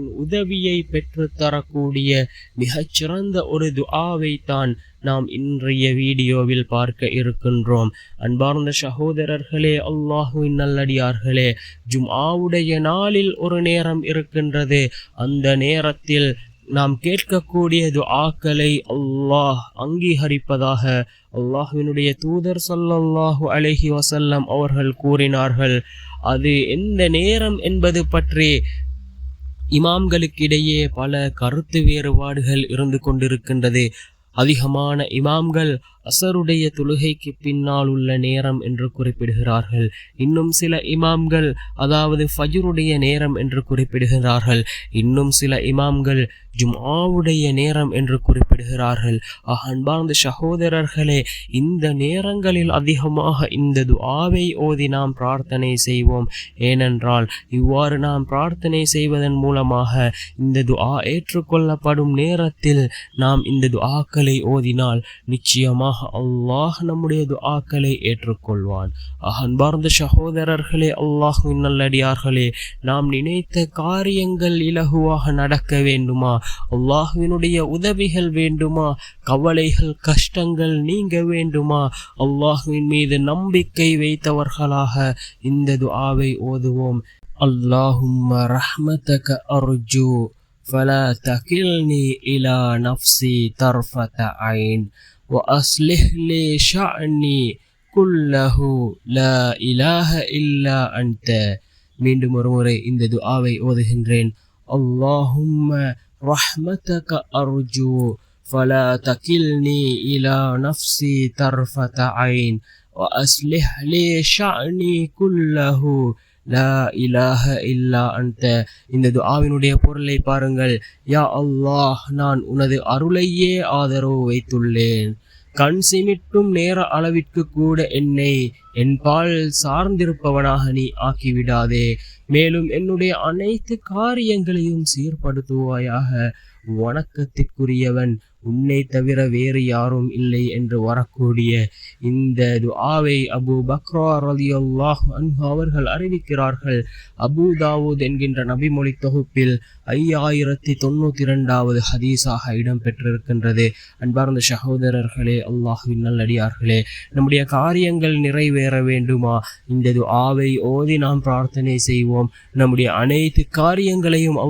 உதவியை பெற்று தரக்கூடிய மிகச்சிறந்த ஒரு துஆவை தான் நாம் இன்றைய வீடியோவில் பார்க்க இருக்கின்றோம். அன்பார்ந்த சகோதரர்களே அல்லாஹுவின் நல்லடியார்களே ஜும்ஆவுடைய நாளில் ஒரு நேரம் இருக்கின்றது. அந்த நேரத்தில் நாம் கேட்கக்கூடிய துஆக்களை அல்லாஹ் அங்கீகரிப்பதாக அல்லாஹுவினுடைய தூதர் சல்லல்லாஹு அலைஹி வசல்லம் அவர்கள் கூறினார்கள். அது எந்த நேரம் என்பது பற்றி இமாம்களுக்கிடையே பல கருத்து வேறுபாடுகள் இருந்து கொண்டிருக்கின்றது. அதிகமான இமாம்கள் அசருடைய தொழுகைக்கு பின்னால் உள்ள நேரம் என்று குறிப்பிடுகிறார்கள். இன்னும் சில இமாம்கள் அதாவது ஃபஜ்ருடைய நேரம் என்று குறிப்பிடுகிறார்கள். இன்னும் சில இமாம்கள் ஜும்ஆவுடைய நேரம் என்று குறிப்பிடுகிறார்கள். ஆக அன்பார்ந்த சகோதரர்களே இந்த நேரங்களில் அதிகமாக இந்த துஆவை ஓதி நாம் பிரார்த்தனை செய்வோம். ஏனென்றால் இவ்வாறு நாம் பிரார்த்தனை செய்வதன் மூலமாக இந்த துஆ ஏற்றுக்கொள்ளப்படும் நேரத்தில் நாம் இந்த துஆக்களை ஓதினால் நிச்சயமாக அல்லாஹ் நம்முடைய துஆக்களை ஏற்றுக்கொள்வான் ஆக அன்பார்ந்த சகோதரர்களே அல்லாஹ்வின் நல்லடியார்களே நாம் நினைத்த காரியங்கள் இலகுவாக நடக்க வேண்டுமா அல்லாஹ்வினுடைய உதவிகள் வேண்டுமா கவலைகள் கஷ்டங்கள் நீங்க வேண்டுமா அல்லாஹ்வின் மீது நம்பிக்கை வைத்தவர்களாக இந்த துஆவை ஓதுவோம் அல்லாஹும்ம ரஹ்மதக அர்ஜு فلا تكلني إلى نفسي طرفة عين وأصلح لي شأني كله لا إله إلا أنت மீண்டும் ஒருமுறை இந்த துஆவை ஓதுகின்றேன் اللهم رحمتك أرجو فلا تكلني إلى نفسي طرفة عين وأصلح لي شأني كله லா இலாஹ இல்லா அந்த இந்த துஆவினுடைய பொருளை பாருங்கள். யா அல்லாஹ் நான் உனது அருளையே ஆதரவு வைத்துள்ளேன். கண் சிமிட்டும் நேர அளவிற்கு கூட என்னை என்பால் சார்ந்திருப்பவனாக நீ ஆக்கிவிடாதே. மேலும் என்னுடைய அனைத்து காரியங்களையும் சீர்படுத்துவாயாக. வணக்கத்திற்குரியவன் உன்னை தவிர வேறு யாரும் இல்லை என்று வரக்கூடிய இந்த துஆவை அபு பக்ரா அல்லாஹ் அன்ஹு அவர்கள் அறிவிக்கிறார்கள். அபு தாவூத் என்கின்ற நபிமொழி தொகுப்பில் ஐயாயிரத்தி தொண்ணூத்தி இரண்டாவது ஹதீஸாக இடம்பெற்றிருக்கின்றது. அன்பார்ந்த சகோதரர்களே அல்லாஹுவின் நல்லடியார்களே நம்முடைய காரியங்கள் நிறைவேற வேண்டுமா? இந்த துஆவை ஓதி நாம் பிரார்த்தனை செய்வோம். நம்முடைய அனைத்து காரியங்களையும்